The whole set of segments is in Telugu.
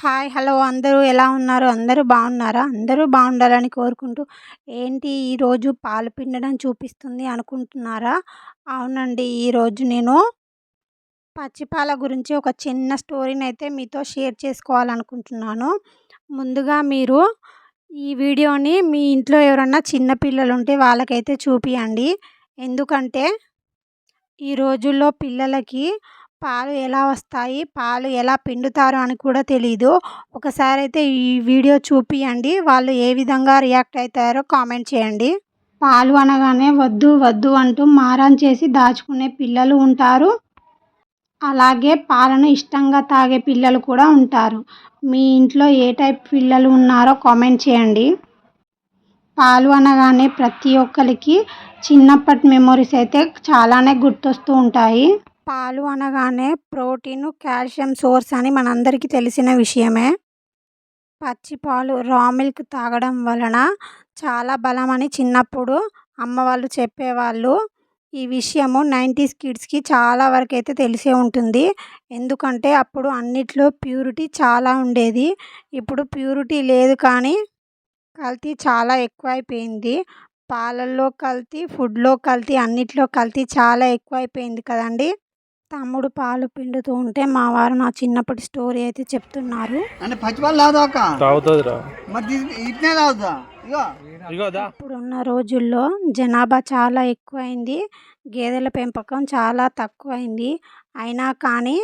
Hi hello. అందరూ ఎలా ఉన్నారు? అందరూ బాగున్నారా? అందరూ బాగుండాలని కోరుకుంటూ ఏంటి ఈరోజు పాలు పిండడం చూపిస్తుంది అనుకుంటున్నారా? అవునండి. ఈరోజు నేను పచ్చిపాల గురించి ఒక చిన్న స్టోరీని అయితే మీతో షేర్ చేసుకోవాలనుకుంటున్నాను. ముందుగా మీరు ఈ వీడియోని మీ ఇంట్లో ఎవరన్నా చిన్నపిల్లలు ఉంటే వాళ్ళకైతే చూపియండి. ఎందుకంటే ఈ రోజుల్లో పిల్లలకి పాలు ఎలా వస్తాయి పాలు ఎలా పిండుతారు అని కూడా తెలీదు. ఒకసారి అయితే ఈ వీడియో చూపియండి. వాళ్ళు ఏ విధంగా రియాక్ట్ అవుతారో కామెంట్ చేయండి. పాలు అనగానే వద్దు వద్దు అంటూ మారం చేసి దాచుకునే పిల్లలు ఉంటారు. అలాగే పాలను ఇష్టంగా తాగే పిల్లలు కూడా ఉంటారు. మీ ఇంట్లో ఏ టైప్ పిల్లలు ఉన్నారో కామెంట్ చేయండి. పాలు అనగానే ప్రతి ఒక్కరికి చిన్నప్పటి మెమొరీస్ అయితే చాలానే గుర్తొస్తూ ఉంటాయి. పాలు అనగానే ప్రోటీన్ కాల్షియం సోర్స్ అని మనందరికీ తెలిసిన విషయమే. పచ్చి పాలు రా మిల్క్ తాగడం వలన చాలా బలం అని చిన్నప్పుడు అమ్మ వాళ్ళు చెప్పేవాళ్ళు. ఈ విషయము నైంటీస్ కిడ్స్కి చాలా వరకు అయితే తెలిసే ఉంటుంది. ఎందుకంటే అప్పుడు అన్నిట్లో ప్యూరిటీ చాలా ఉండేది. ఇప్పుడు ప్యూరిటీ లేదు కానీ కల్తీ చాలా ఎక్కువైపోయింది. పాలల్లో కల్తీ ఫుడ్లో కల్తీ అన్నిట్లో కల్తీ చాలా ఎక్కువైపోయింది కదండి. తమ్ముడు పాలు పిండుతూ ఉంటే మా వారు నా చిన్నప్పటి స్టోరీ అయితే చెప్తున్నారు. అంటే పచ్చిపాలు తాగుతావు అక్క? తాగుతుందిరా. మరి ఇది- ఇట్నే తాగుతా? ఇగో. ఇగోదా ఇప్పుడున్న రోజుల్లో జనాభా చాలా ఎక్కువైంది గేదెల పెంపకం చాలా తక్కువైంది. అయినా కానీ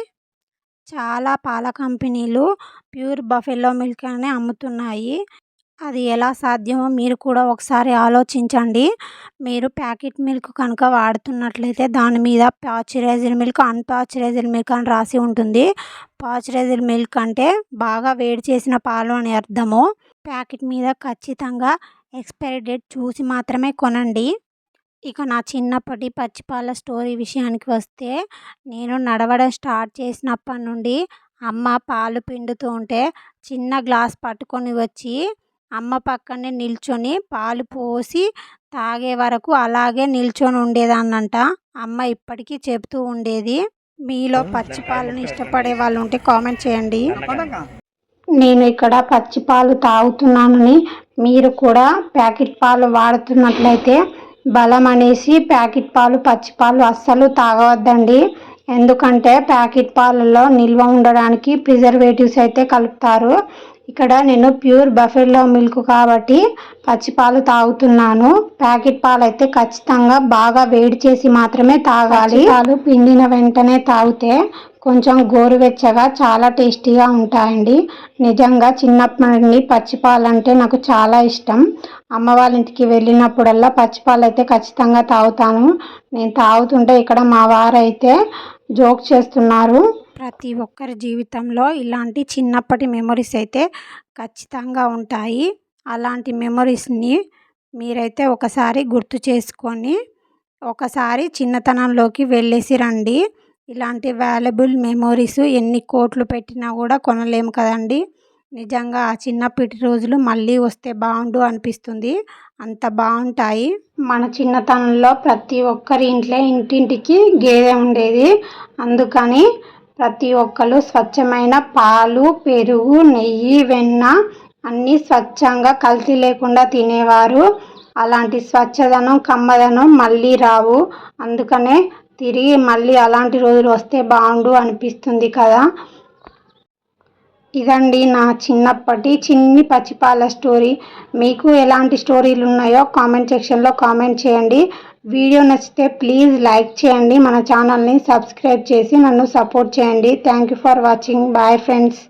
చాలా పాల కంపెనీలు ప్యూర్ బఫెల్లో మిల్క్ అని అమ్ముతున్నాయి. అది ఎలా సాధ్యమో మీరు కూడా ఒకసారి ఆలోచించండి. మీరు ప్యాకెట్ మిల్క్ కనుక వాడుతున్నట్లయితే దాని మీద పాశ్చరైజ్డ్ మిల్క్ అన్పాశ్చరైజ్డ్ మిల్క్ అని రాసి ఉంటుంది. పాశ్చరైజ్డ్ మిల్క్ అంటే బాగా వేడి చేసిన పాలు అని అర్థము. ప్యాకెట్ మీద ఖచ్చితంగా ఎక్స్పైరీ డేట్ చూసి మాత్రమే కొనండి. ఇక నా చిన్నప్పటి పచ్చిపాల స్టోరీ విషయానికి వస్తే నేను నడవడం స్టార్ట్ చేసినప్పటి నుండి అమ్మ పాలు పిండుతూ ఉంటే చిన్న గ్లాస్ పట్టుకొని వచ్చి అమ్మ పక్కనే నిల్చొని పాలు పోసి తాగే వరకు అలాగే నిల్చొని ఉండేదాన్నంట. అమ్మ ఇప్పటికీ చెబుతూ ఉండేది. మీలో పచ్చి పాలను ఇష్టపడే వాళ్ళు ఉంటే కామెంట్ చేయండి. నేను ఇక్కడ పచ్చి పాలు తాగుతున్నానని మీరు కూడా ప్యాకెట్ పాలు వాడుతున్నట్లయితే బలం అనేసి ప్యాకెట్ పాలు పచ్చి పాలు అస్సలు తాగవద్దండి. ఎందుకంటే ప్యాకెట్ పాలలో నిల్వ ఉండడానికి ప్రిజర్వేటివ్స్ అయితే కలుపుతారు. ఇక్కడ నేను ప్యూర్ బఫెల్లో మిల్క్ కాబట్టి పచ్చి పాలు తాగుతున్నాను. ప్యాకెట్ పాలు అయితే ఖచ్చితంగా బాగా వేడి చేసి మాత్రమే తాగాలి. పాలు పిండిన వెంటనే తాగితే కొంచెం గోరువెచ్చగా చాలా టేస్టీగా ఉంటాయండి. నిజంగా చిన్నప్పటి నుండి పచ్చిపాలు అంటే నాకు చాలా ఇష్టం. అమ్మ వాళ్ళ ఇంటికి వెళ్ళినప్పుడల్లా పచ్చిపాలు అయితే ఖచ్చితంగా తాగుతాను. నేను తాగుతుంటే ఇక్కడ మా వారైతే జోక్ చేస్తున్నారు. ప్రతి ఒక్కరి జీవితంలో ఇలాంటి చిన్నప్పటి మెమొరీస్ అయితే ఖచ్చితంగా ఉంటాయి. అలాంటి మెమొరీస్ని మీరైతే ఒకసారి గుర్తు చేసుకొని ఒకసారి చిన్నతనంలోకి వెళ్ళేసి రండి. ఇలాంటి వాల్యుబుల్ మెమొరీస్ ఎన్ని కోట్లు పెట్టినా కూడా కొనలేము కదండి. నిజంగా ఆ చిన్నప్పటి రోజులు మళ్ళీ వస్తే బాగుండు అనిపిస్తుంది. అంత బాగుంటాయి. మన చిన్నతనంలో ప్రతి ఒక్కరి ఇంట్లో ఇంటింటికి గేదె ఉండేది. అందుకని ప్రతి ఒక్కరు స్వచ్ఛమైన పాలు పెరుగు నెయ్యి వెన్న అన్నీ స్వచ్ఛంగా కల్తీ లేకుండా తినేవారు. అలాంటి స్వచ్ఛదనం కమ్మదనం మళ్ళీ రావు. అందుకనే తిరిగి మళ్ళీ అలాంటి రోజులు వస్తే బాగుండు అనిపిస్తుంది కదా. ఇదండి నా చిన్నప్పటి చిన్ని పచ్చిపాల స్టోరీ. మీకు ఎలాంటి స్టోరీలు ఉన్నాయో కామెంట్ సెక్షన్లో కామెంట్ చేయండి. వీడియో నచ్చితే ప్లీజ్ లైక్ చేయండి. మన ఛానల్ని సబ్స్క్రైబ్ చేసి నన్ను సపోర్ట్ చేయండి. Thank you for watching bye friends